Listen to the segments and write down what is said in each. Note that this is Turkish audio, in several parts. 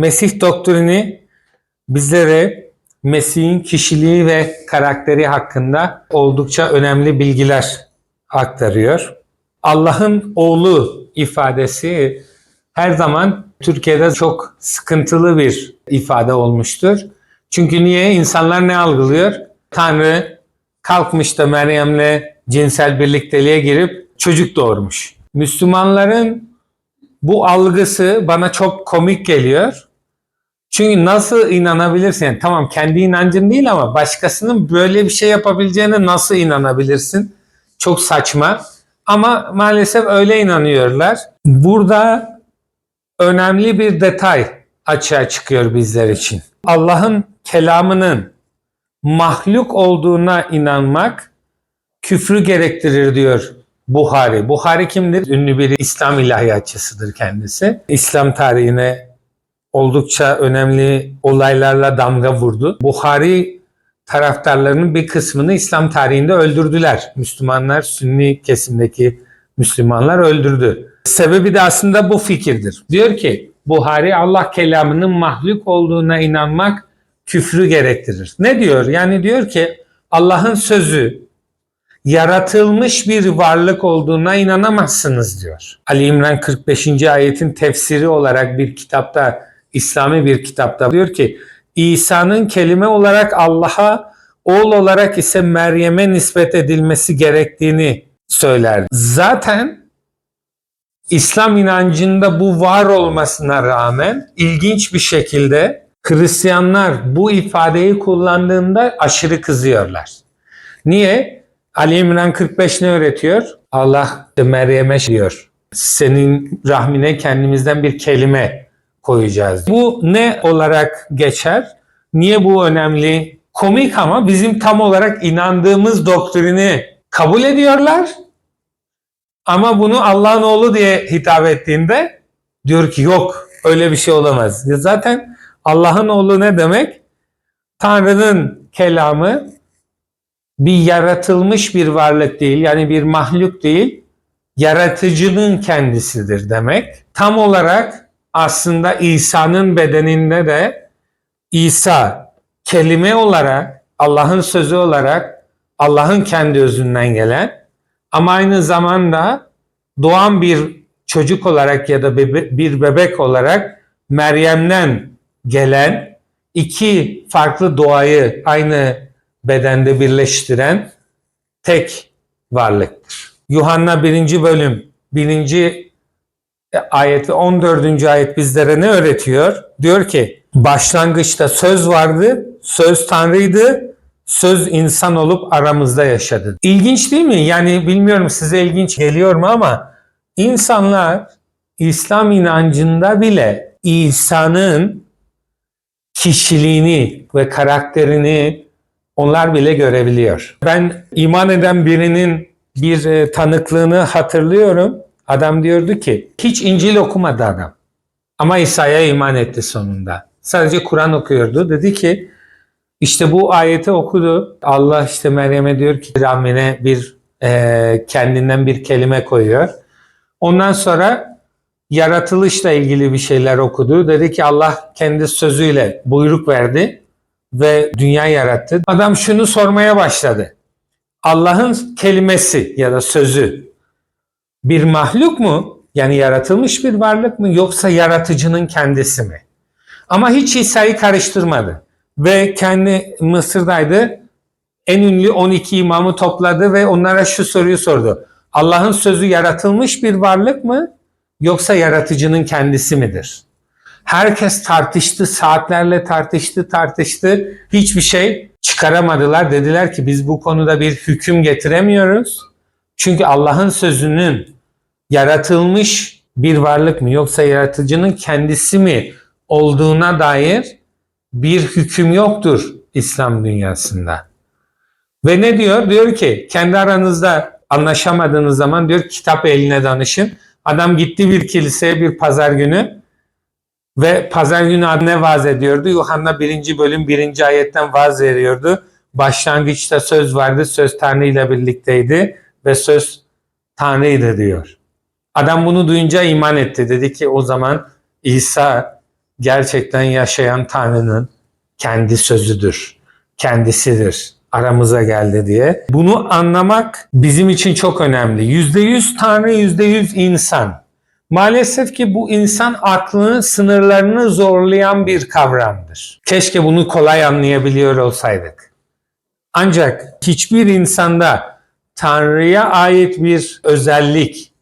Mesih doktrini bizlere Mesih'in kişiliği ve karakteri hakkında oldukça önemli bilgiler aktarıyor. Allah'ın oğlu ifadesi her zaman Türkiye'de çok sıkıntılı bir ifade olmuştur. Çünkü niye? İnsanlar ne algılıyor? Tanrı kalkmış da Meryem'le cinsel birlikteliğe girip çocuk doğurmuş. Müslümanların bu algısı bana çok komik geliyor. Çünkü nasıl inanabilirsin? Yani tamam kendi inancın değil ama başkasının böyle bir şey yapabileceğine nasıl inanabilirsin? Çok saçma. Ama maalesef öyle inanıyorlar. Burada önemli bir detay açığa çıkıyor bizler için. Allah'ın kelamının mahluk olduğuna inanmak küfrü gerektirir diyor Buhari. Buhari kimdir? Ünlü bir İslam ilahiyatçısıdır kendisi. İslam tarihine oldukça önemli olaylarla damga vurdu. Buhari taraftarlarının bir kısmını İslam tarihinde öldürdüler. Müslümanlar, Sünni kesimdeki Müslümanlar öldürdü. Sebebi de aslında bu fikirdir. Diyor ki Buhari Allah kelamının mahluk olduğuna inanmak küfrü gerektirir. Ne diyor? Yani diyor ki Allah'ın sözü yaratılmış bir varlık olduğuna inanamazsınız diyor. Ali İmran 45. ayetin tefsiri olarak bir kitapta, İslami bir kitapta diyor ki İsa'nın kelime olarak Allah'a, oğul olarak ise Meryem'e nispet edilmesi gerektiğini söyler. Zaten İslam inancında bu var olmasına rağmen ilginç bir şekilde Hristiyanlar bu ifadeyi kullandığında aşırı kızıyorlar. Niye? Ali İmran 45 ne öğretiyor? Allah Meryem'e diyor. Senin rahmine kendimizden bir kelime koyacağız. Bu ne olarak geçer? Niye bu önemli? Komik ama bizim tam olarak inandığımız doktrini kabul ediyorlar. Ama bunu Allah'ın oğlu diye hitap ettiğinde diyor ki yok öyle bir şey olamaz. Zaten Allah'ın oğlu ne demek? Tanrı'nın kelamı bir yaratılmış bir varlık değil yani bir mahluk değil yaratıcının kendisidir demek. Tam olarak aslında İsa'nın bedeninde de İsa kelime olarak Allah'ın sözü olarak Allah'ın kendi özünden gelen ama aynı zamanda doğan bir çocuk olarak ya da bebe- bir bebek olarak Meryem'den gelen iki farklı doğayı aynı bedende birleştiren tek varlıktır. Yuhanna 1. bölüm 1. ayet ve 14. ayet bizlere ne öğretiyor? Diyor ki başlangıçta söz vardı, söz Tanrı'ydı, söz insan olup aramızda yaşadı. İlginç değil mi? Yani bilmiyorum size ilginç geliyor mu ama insanlar İslam inancında bile İsa'nın kişiliğini ve karakterini onlar bile görebiliyor. Ben iman eden birinin bir e, tanıklığını hatırlıyorum. Adam diyordu ki hiç İncil okumadı adam. Ama İsa'ya iman etti sonunda. Sadece Kur'an okuyordu. Dedi ki işte bu ayeti okudu. Allah işte Meryem'e diyor ki rahmine bir e, kendinden bir kelime koyuyor. Ondan sonra yaratılışla ilgili bir şeyler okudu. Dedi ki Allah kendi sözüyle buyruk verdi ve dünya yarattı. Adam şunu sormaya başladı. Allah'ın kelimesi ya da sözü bir mahluk mu? Yani yaratılmış bir varlık mı yoksa yaratıcının kendisi mi? Ama hiç İsa'yı karıştırmadı. Ve kendi Mısır'daydı. En ünlü 12 imamı topladı ve onlara şu soruyu sordu. Allah'ın sözü yaratılmış bir varlık mı yoksa yaratıcının kendisi midir? Herkes tartıştı, saatlerle tartıştı, tartıştı. Hiçbir şey çıkaramadılar. Dediler ki biz bu konuda bir hüküm getiremiyoruz. Çünkü Allah'ın sözünün yaratılmış bir varlık mı yoksa yaratıcının kendisi mi olduğuna dair bir hüküm yoktur İslam dünyasında. Ve ne diyor? Diyor ki kendi aranızda anlaşamadığınız zaman diyor kitap eline danışın. Adam gitti bir kiliseye bir pazar günü ve pazar günü ne vaaz ediyordu? Yuhanna 1. bölüm 1. ayetten vaaz veriyordu. Başlangıçta söz vardı, söz Tanrı ile birlikteydi ve söz Tanrı'ydı diyor. Adam bunu duyunca iman etti. Dedi ki o zaman İsa gerçekten yaşayan Tanrı'nın kendi sözüdür, kendisidir, aramıza geldi diye. Bunu anlamak bizim için çok önemli. Yüzde yüz Tanrı, yüzde yüz insan. Maalesef ki bu insan aklının sınırlarını zorlayan bir kavramdır. Keşke bunu kolay anlayabiliyor olsaydık. Ancak hiçbir insanda Tanrı'ya ait bir özellik,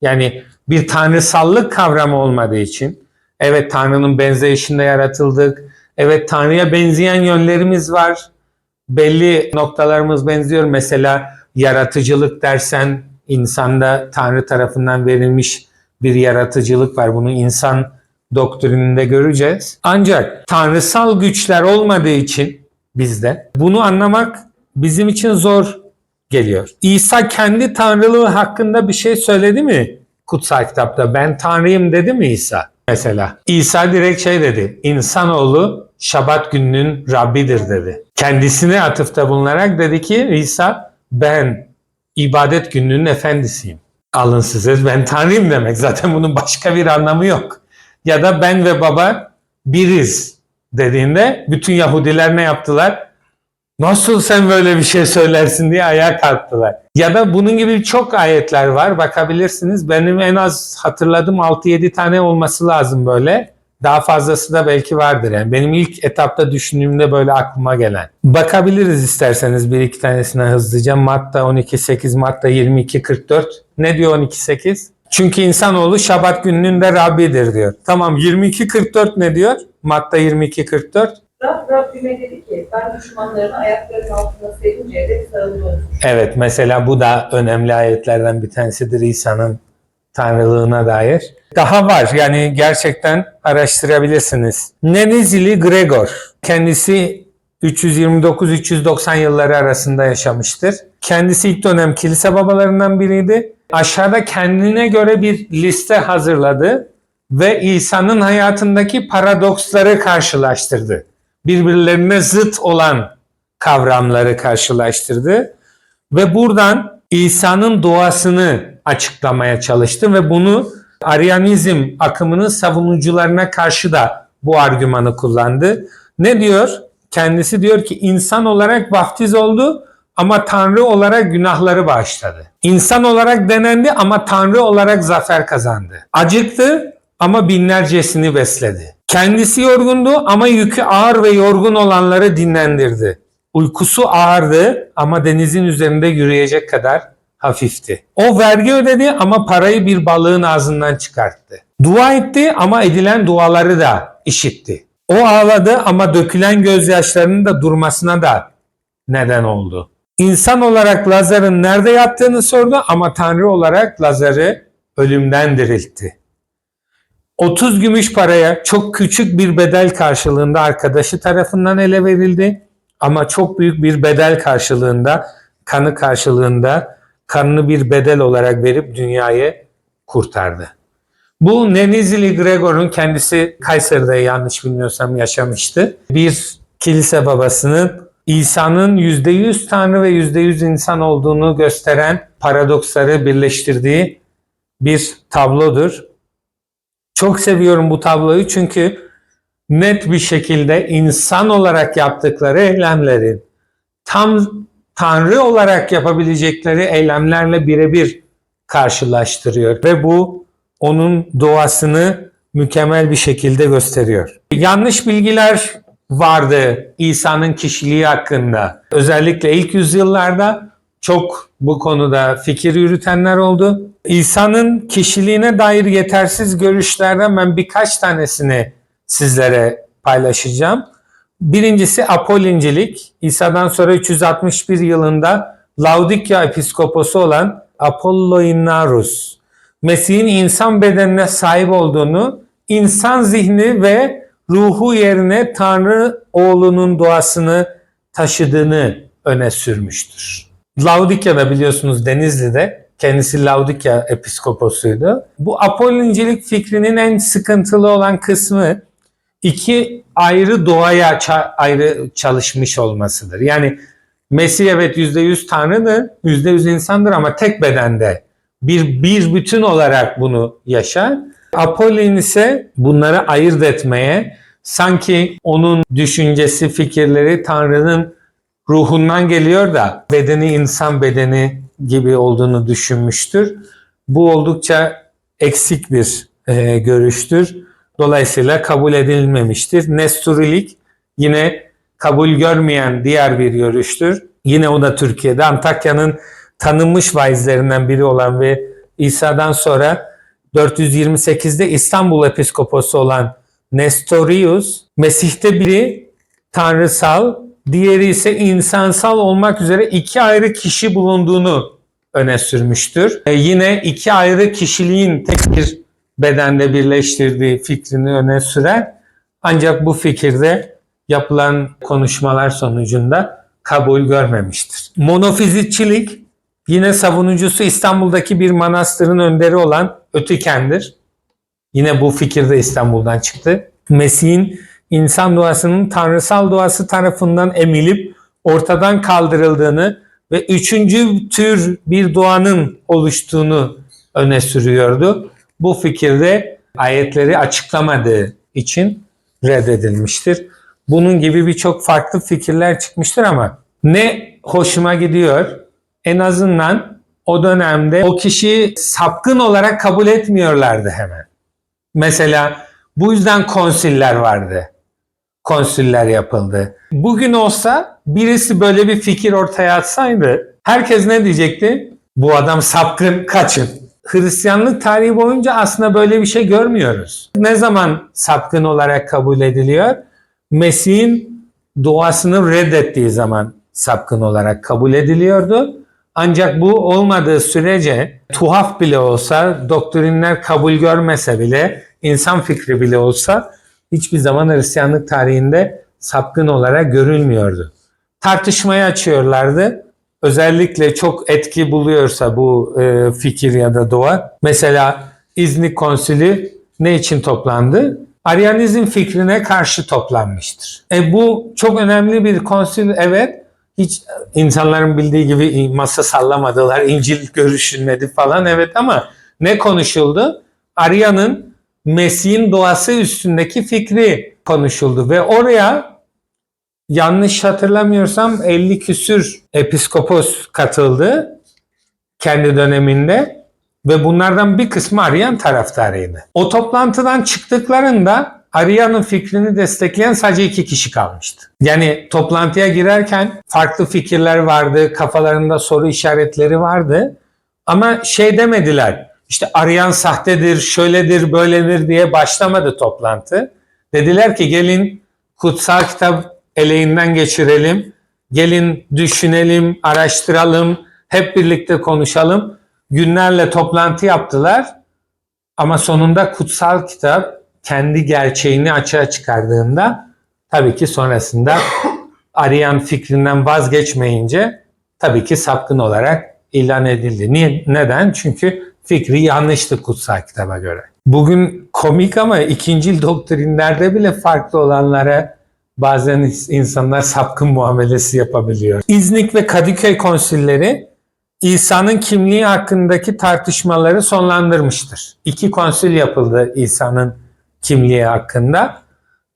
yani bir tanrısallık kavramı olmadığı için, evet Tanrı'nın benzeyişinde yaratıldık, evet Tanrı'ya benzeyen yönlerimiz var, belli noktalarımız benziyor. Mesela yaratıcılık dersen insanda Tanrı tarafından verilmiş bir yaratıcılık var. Bunu insan doktrininde göreceğiz. Ancak tanrısal güçler olmadığı için bizde bunu anlamak bizim için zor geliyor. İsa kendi tanrılığı hakkında bir şey söyledi mi kutsal kitapta? Ben tanrıyım dedi mi İsa? Mesela İsa direkt şey dedi. İnsanoğlu şabat gününün Rabbidir dedi. Kendisine atıfta bulunarak dedi ki İsa ben ibadet gününün efendisiyim. Alın size ben tanrıyım demek. Zaten bunun başka bir anlamı yok. Ya da ben ve baba biriz dediğinde bütün Yahudiler ne yaptılar? Nasıl sen böyle bir şey söylersin diye ayağa kalktılar. Ya da bunun gibi çok ayetler var. Bakabilirsiniz. Benim en az hatırladığım 6-7 tane olması lazım böyle. Daha fazlası da belki vardır yani. Benim ilk etapta düşündüğümde böyle aklıma gelen. Bakabiliriz isterseniz bir iki tanesine hızlıca. Matta 12.8, Matta 22.44. Ne diyor 12.8? Çünkü insanoğlu şabat gününün de Rabbidir diyor. Tamam 22.44 ne diyor? Matta 22.44. Rab Rabbime dedi ki ben düşmanlarını ayaklarının altına serince de olsun. Evet mesela bu da önemli ayetlerden bir tanesidir İsa'nın tanrılığına dair. Daha var yani gerçekten araştırabilirsiniz. Nenizili Gregor kendisi 329-390 yılları arasında yaşamıştır. Kendisi ilk dönem kilise babalarından biriydi. Aşağıda kendine göre bir liste hazırladı ve İsa'nın hayatındaki paradoksları karşılaştırdı. Birbirlerine zıt olan kavramları karşılaştırdı ve buradan İsa'nın doğasını açıklamaya çalıştı ve bunu Aryanizm akımının savunucularına karşı da bu argümanı kullandı. Ne diyor? Kendisi diyor ki insan olarak vaftiz oldu ama Tanrı olarak günahları bağışladı. İnsan olarak denendi ama Tanrı olarak zafer kazandı. Acıktı ama binlercesini besledi. Kendisi yorgundu ama yükü ağır ve yorgun olanları dinlendirdi. Uykusu ağırdı ama denizin üzerinde yürüyecek kadar hafifti. O vergi ödedi ama parayı bir balığın ağzından çıkarttı. Dua etti ama edilen duaları da işitti. O ağladı ama dökülen gözyaşlarının da durmasına da neden oldu. İnsan olarak Lazar'ın nerede yattığını sordu ama Tanrı olarak Lazar'ı ölümden diriltti. 30 gümüş paraya çok küçük bir bedel karşılığında arkadaşı tarafından ele verildi ama çok büyük bir bedel karşılığında, kanı karşılığında kanını bir bedel olarak verip dünyayı kurtardı. Bu Nenizili Gregor'un kendisi Kayseri'de yanlış bilmiyorsam yaşamıştı. Bir kilise babasının İsa'nın %100 Tanrı ve %100 insan olduğunu gösteren paradoksları birleştirdiği bir tablodur. Çok seviyorum bu tabloyu çünkü net bir şekilde insan olarak yaptıkları eylemlerin tam Tanrı olarak yapabilecekleri eylemlerle birebir karşılaştırıyor ve bu onun doğasını mükemmel bir şekilde gösteriyor. Yanlış bilgiler vardı İsa'nın kişiliği hakkında. Özellikle ilk yüzyıllarda çok bu konuda fikir yürütenler oldu. İsa'nın kişiliğine dair yetersiz görüşlerden ben birkaç tanesini sizlere paylaşacağım. Birincisi Apolincilik. İsa'dan sonra 361 yılında Laodikya episkoposu olan Apolloinarus, Mesih'in insan bedenine sahip olduğunu, insan zihni ve ruhu yerine Tanrı oğlunun doğasını taşıdığını öne sürmüştür. Laodikya'da biliyorsunuz Denizli'de kendisi Laodikya episkoposuydu. Bu Apollincilik fikrinin en sıkıntılı olan kısmı iki ayrı doğaya ayrı çalışmış olmasıdır. Yani Mesih evet %100 Tanrı'dır, %100 insandır ama tek bedende bir, bir bütün olarak bunu yaşar. Apollon ise bunları ayırt etmeye, sanki onun düşüncesi, fikirleri Tanrı'nın ruhundan geliyor da bedeni insan bedeni gibi olduğunu düşünmüştür. Bu oldukça eksik bir e, görüştür. Dolayısıyla kabul edilmemiştir. Nesturilik yine kabul görmeyen diğer bir görüştür. Yine o da Türkiye'de Antakya'nın tanınmış vaizlerinden biri olan ve İsa'dan sonra 428'de İstanbul Episkoposu olan Nestorius, Mesih'te biri tanrısal, diğeri ise insansal olmak üzere iki ayrı kişi bulunduğunu öne sürmüştür. E, yine iki ayrı kişiliğin tek bir bedende birleştirdiği fikrini öne sürer. Ancak bu fikirde yapılan konuşmalar sonucunda kabul görmemiştir. Monofizitçilik yine savunucusu İstanbul'daki bir manastırın önderi olan Ötüken'dir. Yine bu fikir de İstanbul'dan çıktı. Mesih'in insan doğasının tanrısal doğası tarafından emilip ortadan kaldırıldığını ve üçüncü tür bir doğanın oluştuğunu öne sürüyordu. Bu fikirde ayetleri açıklamadığı için reddedilmiştir. Bunun gibi birçok farklı fikirler çıkmıştır ama ne hoşuma gidiyor en azından o dönemde o kişiyi sapkın olarak kabul etmiyorlardı hemen. Mesela bu yüzden konsiller vardı. Konsiller yapıldı. Bugün olsa birisi böyle bir fikir ortaya atsaydı herkes ne diyecekti? Bu adam sapkın kaçın. Hristiyanlık tarihi boyunca aslında böyle bir şey görmüyoruz. Ne zaman sapkın olarak kabul ediliyor? Mesih'in doğasını reddettiği zaman sapkın olarak kabul ediliyordu. Ancak bu olmadığı sürece tuhaf bile olsa, doktrinler kabul görmese bile, insan fikri bile olsa hiçbir zaman Hristiyanlık tarihinde sapkın olarak görülmüyordu. Tartışmayı açıyorlardı. Özellikle çok etki buluyorsa bu e, fikir ya da doğa. Mesela İznik Konsili ne için toplandı? Aryanizm fikrine karşı toplanmıştır. E bu çok önemli bir konsil evet. Hiç insanların bildiği gibi masa sallamadılar, İncil görüşülmedi falan evet ama ne konuşuldu? Arya'nın Mesih'in doğası üstündeki fikri konuşuldu ve oraya yanlış hatırlamıyorsam 50 küsür episkopos katıldı kendi döneminde ve bunlardan bir kısmı Aryan taraftarıydı. O toplantıdan çıktıklarında Aria'nın fikrini destekleyen sadece iki kişi kalmıştı. Yani toplantıya girerken farklı fikirler vardı, kafalarında soru işaretleri vardı. Ama şey demediler, işte Arian sahtedir, şöyledir, böyledir diye başlamadı toplantı. Dediler ki gelin kutsal kitap eleğinden geçirelim, gelin düşünelim, araştıralım, hep birlikte konuşalım. Günlerle toplantı yaptılar ama sonunda kutsal kitap kendi gerçeğini açığa çıkardığında tabii ki sonrasında arayan fikrinden vazgeçmeyince tabii ki sapkın olarak ilan edildi. Niye? Neden? Çünkü fikri yanlıştı kutsal kitaba göre. Bugün komik ama ikincil doktrinlerde bile farklı olanlara bazen insanlar sapkın muamelesi yapabiliyor. İznik ve Kadıköy konsilleri İsa'nın kimliği hakkındaki tartışmaları sonlandırmıştır. İki konsül yapıldı İsa'nın kimliği hakkında.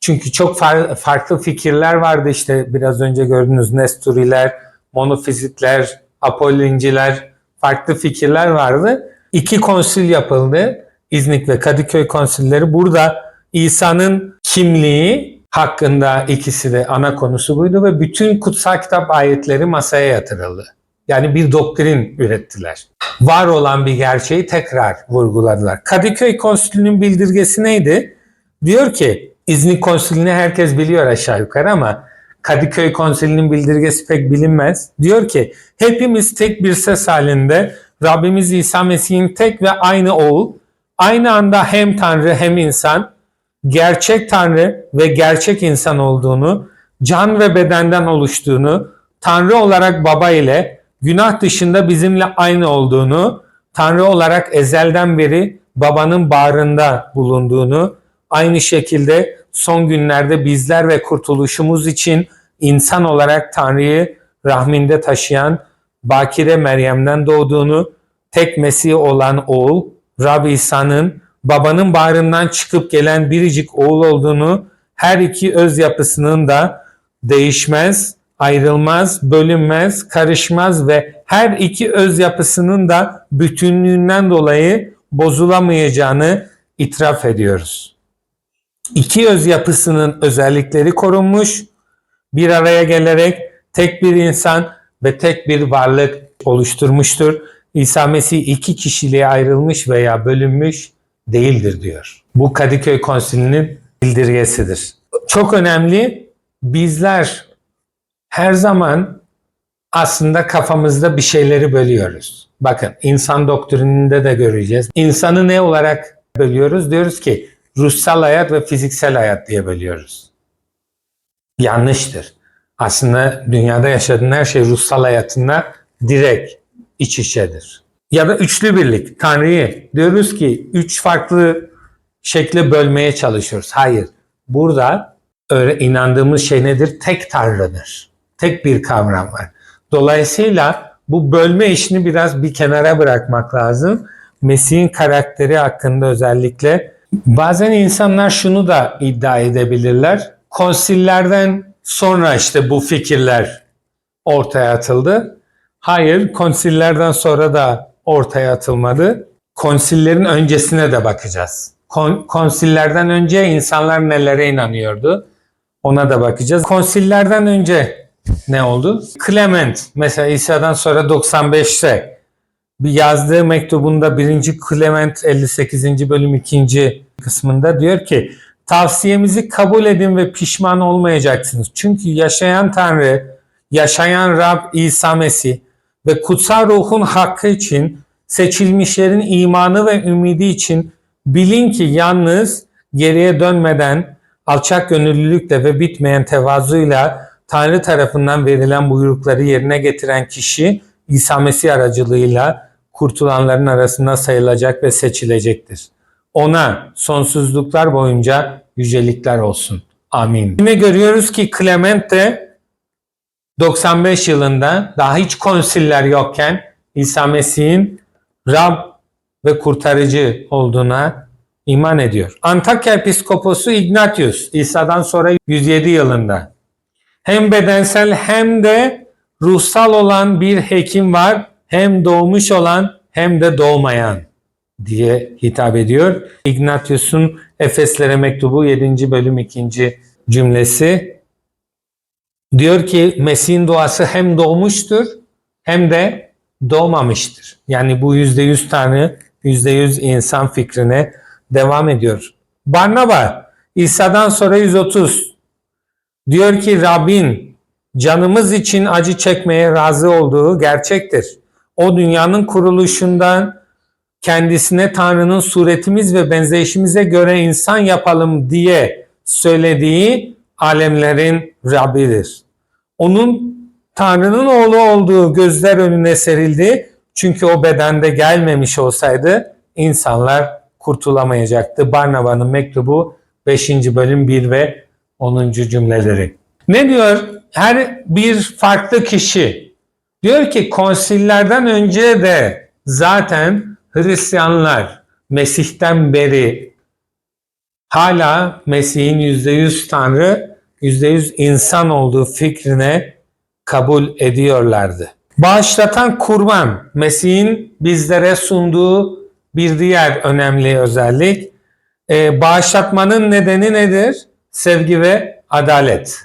Çünkü çok far- farklı fikirler vardı işte biraz önce gördüğünüz Nesturiler, monofizitler, Apollinciler farklı fikirler vardı. İki konsül yapıldı. İznik ve Kadıköy konsülleri. Burada İsa'nın kimliği hakkında ikisi de ana konusu buydu ve bütün kutsal kitap ayetleri masaya yatırıldı. Yani bir doktrin ürettiler. Var olan bir gerçeği tekrar vurguladılar. Kadıköy Konsülü'nün bildirgesi neydi? Diyor ki İznik Konsülü'nü herkes biliyor aşağı yukarı ama Kadıköy Konsülü'nün bildirgesi pek bilinmez. Diyor ki hepimiz tek bir ses halinde Rabbimiz İsa Mesih'in tek ve aynı oğul, aynı anda hem Tanrı hem insan, gerçek Tanrı ve gerçek insan olduğunu, can ve bedenden oluştuğunu, Tanrı olarak baba ile günah dışında bizimle aynı olduğunu, Tanrı olarak ezelden beri babanın bağrında bulunduğunu, aynı şekilde son günlerde bizler ve kurtuluşumuz için insan olarak Tanrı'yı rahminde taşıyan Bakire Meryem'den doğduğunu, tek Mesih olan oğul Rab İsa'nın babanın bağrından çıkıp gelen biricik oğul olduğunu, her iki öz yapısının da değişmez, ayrılmaz, bölünmez, karışmaz ve her iki öz yapısının da bütünlüğünden dolayı bozulamayacağını itiraf ediyoruz. İki öz yapısının özellikleri korunmuş, bir araya gelerek tek bir insan ve tek bir varlık oluşturmuştur. İsa Mesih iki kişiliğe ayrılmış veya bölünmüş değildir diyor. Bu Kadıköy Konsili'nin bildirgesidir. Çok önemli. Bizler her zaman aslında kafamızda bir şeyleri bölüyoruz. Bakın insan doktrininde de göreceğiz. İnsanı ne olarak bölüyoruz? Diyoruz ki ruhsal hayat ve fiziksel hayat diye bölüyoruz. Yanlıştır. Aslında dünyada yaşadığın her şey ruhsal hayatında direkt iç içedir. Ya da üçlü birlik, Tanrı'yı diyoruz ki üç farklı şekle bölmeye çalışıyoruz. Hayır. Burada öyle inandığımız şey nedir? Tek Tanrı'dır. Tek bir kavram var. Dolayısıyla bu bölme işini biraz bir kenara bırakmak lazım. Mesih'in karakteri hakkında özellikle bazen insanlar şunu da iddia edebilirler. Konsillerden sonra işte bu fikirler ortaya atıldı. Hayır, konsillerden sonra da ortaya atılmadı. Konsillerin öncesine de bakacağız. Kon- konsillerden önce insanlar nelere inanıyordu? Ona da bakacağız. Konsillerden önce ne oldu? Clement mesela İsa'dan sonra 95'te bir yazdığı mektubunda 1. Clement 58. bölüm 2. kısmında diyor ki tavsiyemizi kabul edin ve pişman olmayacaksınız. Çünkü yaşayan Tanrı, yaşayan Rab İsa Mesih ve kutsal ruhun hakkı için seçilmişlerin imanı ve ümidi için bilin ki yalnız geriye dönmeden alçak gönüllülükle ve bitmeyen tevazuyla Tanrı tarafından verilen buyrukları yerine getiren kişi İsa Mesih aracılığıyla kurtulanların arasında sayılacak ve seçilecektir. Ona sonsuzluklar boyunca yücelikler olsun. Amin. Yine görüyoruz ki Clement de 95 yılında daha hiç konsiller yokken İsa Mesih'in Rab ve kurtarıcı olduğuna iman ediyor. Antakya Episkoposu Ignatius İsa'dan sonra 107 yılında hem bedensel hem de ruhsal olan bir hekim var. Hem doğmuş olan hem de doğmayan diye hitap ediyor. Ignatius'un Efeslere mektubu 7. bölüm 2. cümlesi diyor ki Mesih'in doğası hem doğmuştur hem de doğmamıştır. Yani bu %100 Tanrı, %100 insan fikrine devam ediyor. Barnaba İsa'dan sonra 130 diyor ki Rabbin canımız için acı çekmeye razı olduğu gerçektir. O dünyanın kuruluşundan kendisine Tanrı'nın suretimiz ve benzeyişimize göre insan yapalım diye söylediği alemlerin Rabbidir. Onun Tanrı'nın oğlu olduğu gözler önüne serildi. Çünkü o bedende gelmemiş olsaydı insanlar kurtulamayacaktı. Barnaba'nın mektubu 5. bölüm 1 ve 10. cümleleri. Ne diyor? Her bir farklı kişi diyor ki konsillerden önce de zaten Hristiyanlar Mesih'ten beri hala Mesih'in %100 Tanrı, %100 insan olduğu fikrine kabul ediyorlardı. Bağışlatan kurban, Mesih'in bizlere sunduğu bir diğer önemli özellik. Ee, bağışlatmanın nedeni nedir? Sevgi ve adalet.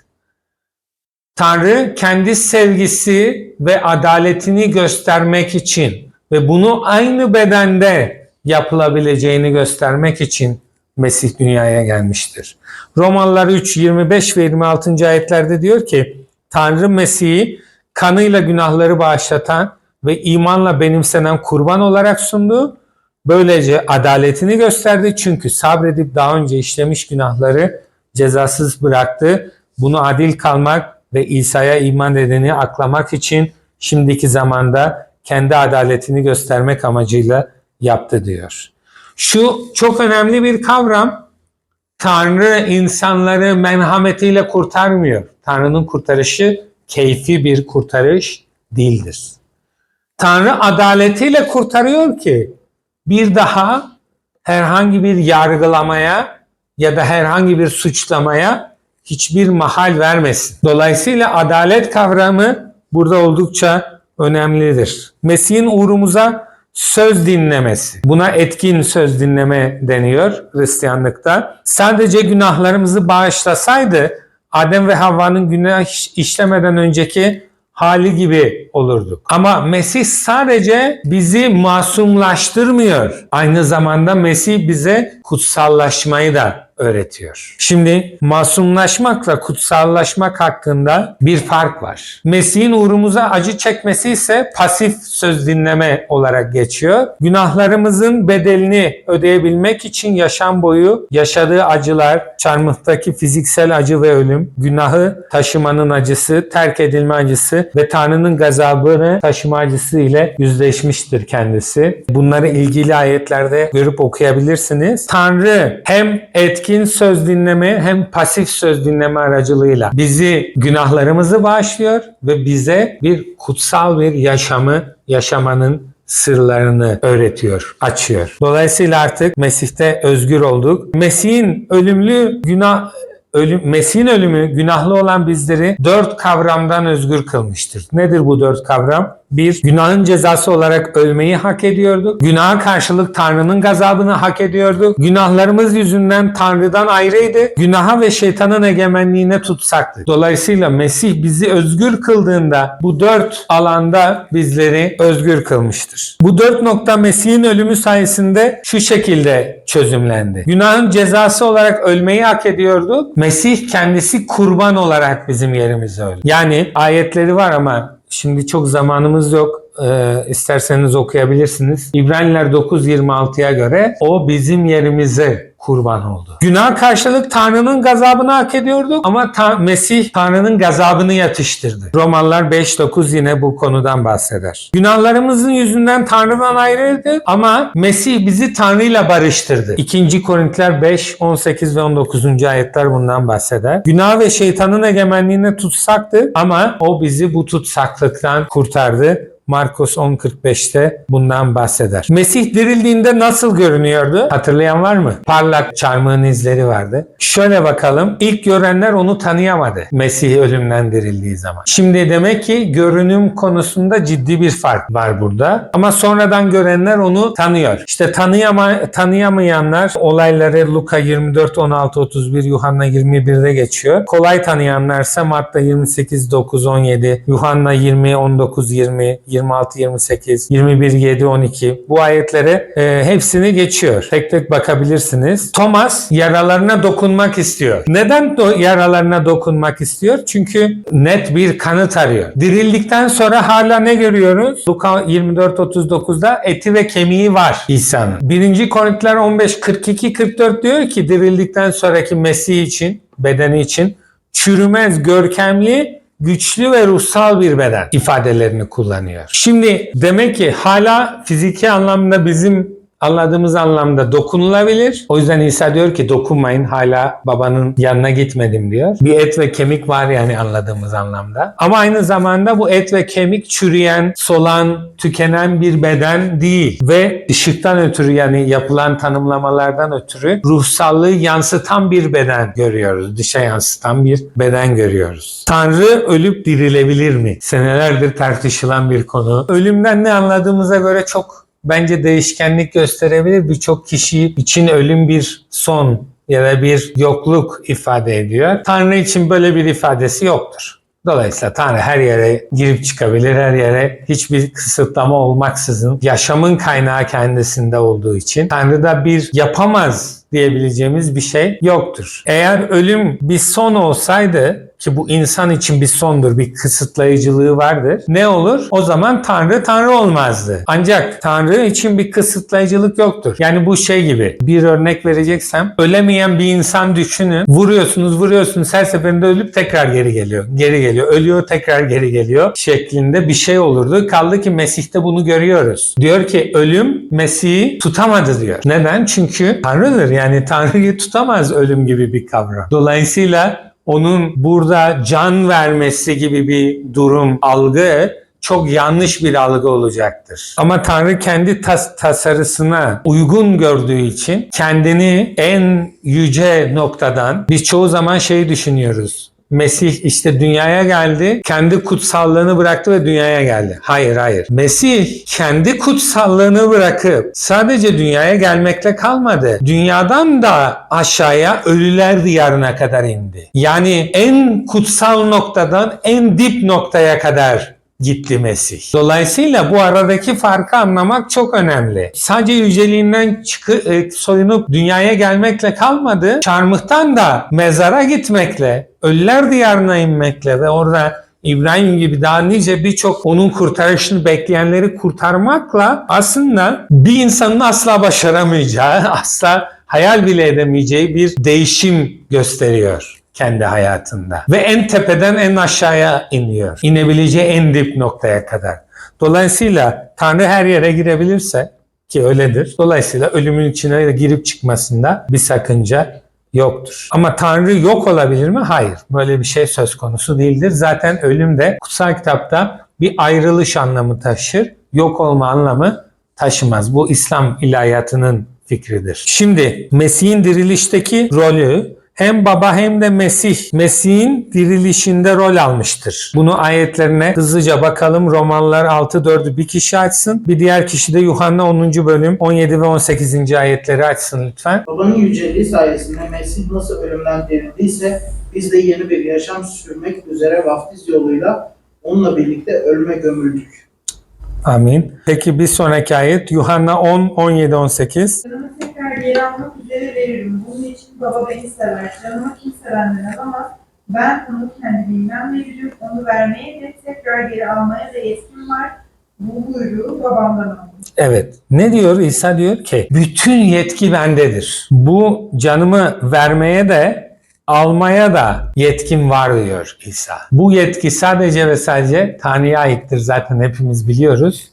Tanrı kendi sevgisi ve adaletini göstermek için ve bunu aynı bedende yapılabileceğini göstermek için Mesih dünyaya gelmiştir. Romalılar 3, 25 ve 26. ayetlerde diyor ki Tanrı Mesih'i kanıyla günahları bağışlatan ve imanla benimsenen kurban olarak sundu. Böylece adaletini gösterdi çünkü sabredip daha önce işlemiş günahları cezasız bıraktı. Bunu adil kalmak ve İsa'ya iman edeni aklamak için şimdiki zamanda kendi adaletini göstermek amacıyla yaptı diyor. Şu çok önemli bir kavram. Tanrı insanları merhametiyle kurtarmıyor. Tanrı'nın kurtarışı keyfi bir kurtarış değildir. Tanrı adaletiyle kurtarıyor ki bir daha herhangi bir yargılamaya ya da herhangi bir suçlamaya hiçbir mahal vermesin. Dolayısıyla adalet kavramı burada oldukça önemlidir. Mesih'in uğrumuza söz dinlemesi. Buna etkin söz dinleme deniyor Hristiyanlıkta. Sadece günahlarımızı bağışlasaydı Adem ve Havva'nın günah iş- işlemeden önceki hali gibi olurduk. Ama Mesih sadece bizi masumlaştırmıyor. Aynı zamanda Mesih bize kutsallaşmayı da öğretiyor. Şimdi masumlaşmakla kutsallaşmak hakkında bir fark var. Mesih'in uğrumuza acı çekmesi ise pasif söz dinleme olarak geçiyor. Günahlarımızın bedelini ödeyebilmek için yaşam boyu yaşadığı acılar, çarmıhtaki fiziksel acı ve ölüm, günahı taşımanın acısı, terk edilme acısı ve Tanrı'nın gazabını taşıma acısı ile yüzleşmiştir kendisi. Bunları ilgili ayetlerde görüp okuyabilirsiniz. Tanrı hem etkin söz dinleme hem pasif söz dinleme aracılığıyla bizi günahlarımızı bağışlıyor ve bize bir kutsal bir yaşamı yaşamanın sırlarını öğretiyor, açıyor. Dolayısıyla artık Mesih'te özgür olduk. Mesih'in ölümlü günah ölüm, Mesih'in ölümü günahlı olan bizleri dört kavramdan özgür kılmıştır. Nedir bu dört kavram? Bir, günahın cezası olarak ölmeyi hak ediyorduk. Günaha karşılık Tanrı'nın gazabını hak ediyorduk. Günahlarımız yüzünden Tanrı'dan ayrıydı. Günaha ve şeytanın egemenliğine tutsaktık. Dolayısıyla Mesih bizi özgür kıldığında bu dört alanda bizleri özgür kılmıştır. Bu dört nokta Mesih'in ölümü sayesinde şu şekilde çözümlendi. Günahın cezası olarak ölmeyi hak ediyorduk. Mesih kendisi kurban olarak bizim yerimize öldü. Yani ayetleri var ama şimdi çok zamanımız yok. Ee, isterseniz okuyabilirsiniz. İbraniler 9.26'ya göre o bizim yerimize kurban oldu. Günah karşılık Tanrı'nın gazabını hak ediyorduk ama Ta- Mesih Tanrı'nın gazabını yatıştırdı. Romalılar 5.9 yine bu konudan bahseder. Günahlarımızın yüzünden Tanrı'dan ayrıldı ama Mesih bizi Tanrı'yla barıştırdı. 2. Korintiler 5, 18 ve 19. ayetler bundan bahseder. Günah ve şeytanın egemenliğine tutsaktı ama o bizi bu tutsaklıktan kurtardı. Markus 10.45'te bundan bahseder. Mesih dirildiğinde nasıl görünüyordu? Hatırlayan var mı? Parlak çarmıhın izleri vardı. Şöyle bakalım. İlk görenler onu tanıyamadı. Mesih ölümden dirildiği zaman. Şimdi demek ki görünüm konusunda ciddi bir fark var burada. Ama sonradan görenler onu tanıyor. İşte tanıyama, tanıyamayanlar olayları Luka 24, 16, 31, Yuhanna 21'de geçiyor. Kolay tanıyanlarsa Matta 28, 9, 17, Yuhanna 20, 19, 20, 26, 28, 21, 7, 12 bu ayetleri e, hepsini geçiyor. Tek tek bakabilirsiniz. Thomas yaralarına dokunmak istiyor. Neden do- yaralarına dokunmak istiyor? Çünkü net bir kanıt arıyor. Dirildikten sonra hala ne görüyoruz? Luka 24, 39'da eti ve kemiği var İsa'nın. 1. Korintiler 15, 42, 44 diyor ki dirildikten sonraki Mesih için, bedeni için çürümez, görkemli güçlü ve ruhsal bir beden ifadelerini kullanıyor. Şimdi demek ki hala fiziki anlamda bizim anladığımız anlamda dokunulabilir. O yüzden İsa diyor ki dokunmayın hala babanın yanına gitmedim diyor. Bir et ve kemik var yani anladığımız anlamda. Ama aynı zamanda bu et ve kemik çürüyen, solan, tükenen bir beden değil. Ve ışıktan ötürü yani yapılan tanımlamalardan ötürü ruhsallığı yansıtan bir beden görüyoruz. Dışa yansıtan bir beden görüyoruz. Tanrı ölüp dirilebilir mi? Senelerdir tartışılan bir konu. Ölümden ne anladığımıza göre çok bence değişkenlik gösterebilir. Birçok kişi için ölüm bir son ya da bir yokluk ifade ediyor. Tanrı için böyle bir ifadesi yoktur. Dolayısıyla Tanrı her yere girip çıkabilir, her yere hiçbir kısıtlama olmaksızın yaşamın kaynağı kendisinde olduğu için Tanrı'da bir yapamaz diyebileceğimiz bir şey yoktur. Eğer ölüm bir son olsaydı ki bu insan için bir sondur, bir kısıtlayıcılığı vardır. Ne olur? O zaman Tanrı Tanrı olmazdı. Ancak Tanrı için bir kısıtlayıcılık yoktur. Yani bu şey gibi bir örnek vereceksem ölemeyen bir insan düşünün. Vuruyorsunuz, vuruyorsunuz her seferinde ölüp tekrar geri geliyor. Geri geliyor. Ölüyor tekrar geri geliyor şeklinde bir şey olurdu. Kaldı ki Mesih'te bunu görüyoruz. Diyor ki ölüm Mesih'i tutamadı diyor. Neden? Çünkü Tanrı'dır. Yani Tanrı'yı tutamaz ölüm gibi bir kavram. Dolayısıyla onun burada can vermesi gibi bir durum, algı çok yanlış bir algı olacaktır. Ama Tanrı kendi tas- tasarısına uygun gördüğü için kendini en yüce noktadan biz çoğu zaman şeyi düşünüyoruz. Mesih işte dünyaya geldi, kendi kutsallığını bıraktı ve dünyaya geldi. Hayır hayır. Mesih kendi kutsallığını bırakıp sadece dünyaya gelmekle kalmadı. Dünyadan da aşağıya ölüler diyarına kadar indi. Yani en kutsal noktadan en dip noktaya kadar gitti Mesih. Dolayısıyla bu aradaki farkı anlamak çok önemli. Sadece yüceliğinden çıkı, e, soyunup dünyaya gelmekle kalmadı. Çarmıhtan da mezara gitmekle, ölüler diyarına inmekle ve orada İbrahim gibi daha nice birçok onun kurtarışını bekleyenleri kurtarmakla aslında bir insanın asla başaramayacağı, asla hayal bile edemeyeceği bir değişim gösteriyor kendi hayatında. Ve en tepeden en aşağıya iniyor. İnebileceği en dip noktaya kadar. Dolayısıyla Tanrı her yere girebilirse ki öyledir. Dolayısıyla ölümün içine girip çıkmasında bir sakınca yoktur. Ama Tanrı yok olabilir mi? Hayır. Böyle bir şey söz konusu değildir. Zaten ölüm de kutsal kitapta bir ayrılış anlamı taşır. Yok olma anlamı taşımaz. Bu İslam ilahiyatının fikridir. Şimdi Mesih'in dirilişteki rolü hem baba hem de Mesih, Mesih'in dirilişinde rol almıştır. Bunu ayetlerine hızlıca bakalım. Romalılar 6.4'ü bir kişi açsın. Bir diğer kişi de Yuhanna 10. bölüm 17 ve 18. ayetleri açsın lütfen. Babanın yüceliği sayesinde Mesih nasıl ölümden dirildiyse biz de yeni bir yaşam sürmek üzere vaftiz yoluyla onunla birlikte ölüme gömüldük. Amin. Peki bir sonraki ayet Yuhanna 10, 17, 18. Canımı tekrar geri almak üzere veririm. Bunun için baba beni sever. Canımı kimse benden alamaz. Ben onu kendiliğimden veririm. Onu vermeye de tekrar geri almaya da yetkim var. Bu buyruğu babamdan aldım. Evet. Ne diyor? İsa diyor ki bütün yetki bendedir. Bu canımı vermeye de almaya da yetkim var diyor İsa. Bu yetki sadece ve sadece Tanrı'ya aittir zaten hepimiz biliyoruz.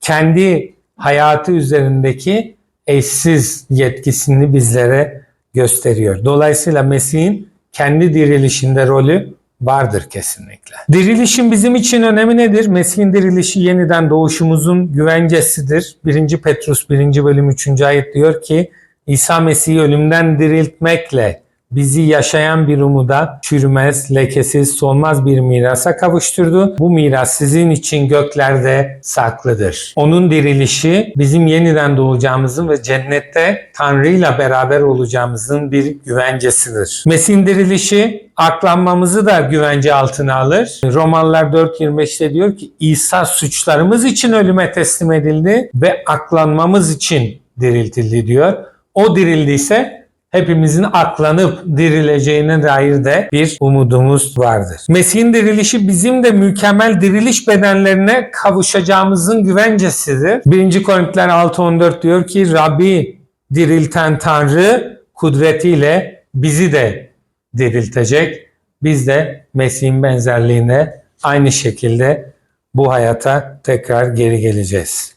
Kendi hayatı üzerindeki eşsiz yetkisini bizlere gösteriyor. Dolayısıyla Mesih'in kendi dirilişinde rolü vardır kesinlikle. Dirilişin bizim için önemi nedir? Mesih'in dirilişi yeniden doğuşumuzun güvencesidir. 1. Petrus 1. bölüm 3. ayet diyor ki İsa Mesih'i ölümden diriltmekle bizi yaşayan bir umuda çürümez, lekesiz, solmaz bir mirasa kavuşturdu. Bu miras sizin için göklerde saklıdır. Onun dirilişi bizim yeniden doğacağımızın ve cennette Tanrı'yla beraber olacağımızın bir güvencesidir. Mesih'in dirilişi aklanmamızı da güvence altına alır. Romalılar 4.25'te diyor ki İsa suçlarımız için ölüme teslim edildi ve aklanmamız için diriltildi diyor. O dirildiyse hepimizin aklanıp dirileceğine dair de bir umudumuz vardır. Mesih'in dirilişi bizim de mükemmel diriliş bedenlerine kavuşacağımızın güvencesidir. 1. Korintiler 6.14 diyor ki Rabbi dirilten Tanrı kudretiyle bizi de diriltecek. Biz de Mesih'in benzerliğine aynı şekilde bu hayata tekrar geri geleceğiz.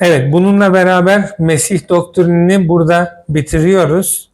Evet bununla beraber Mesih doktrinini burada bitiriyoruz.